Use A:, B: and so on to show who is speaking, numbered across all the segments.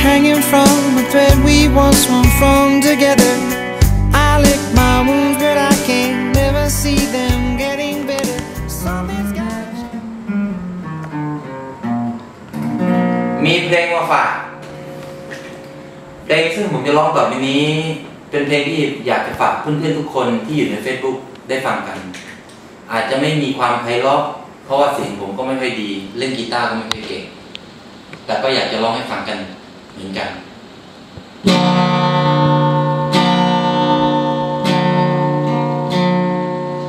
A: hanging from a thread we once swung from together. I lick my wounds, but I can never see them getting better. Something's got
B: มีเพลงมาฝากเพลงซึ่งผมจะร้องต่อไปนี้ เป็นเพลงที่อยากจะฝากเพื่อนๆทุกคนที่อยู่ใน Facebook ได้ฟังกัน อาจจะไม่มีความไพเราะเพราะว่าเสียงผมก็ไม่ค่อยดี เล่นกีตาร์ก็ไม่ค่อยเก่งแต่ก็อยากจะร้องให้ฟังกัน những cảnh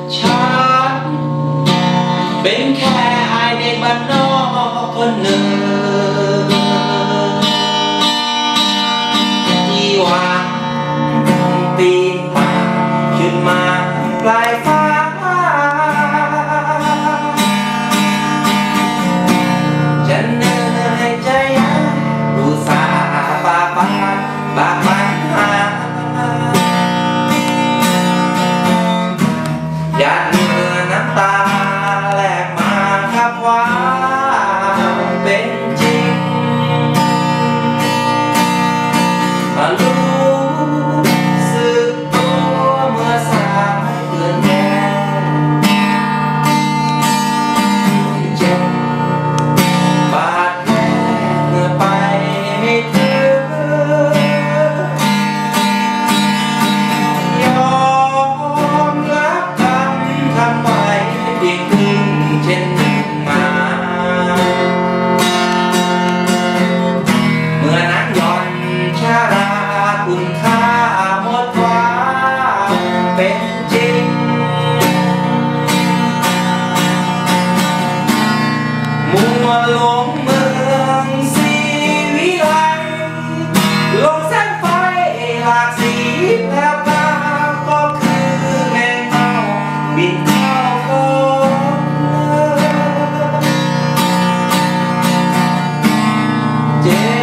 B: chát bên khe ai đây mà nó con nửa เช่นมาเมื่อนักย่อนชาราคุณค่าหมดว่าเป็นจริง มัวล Yeah.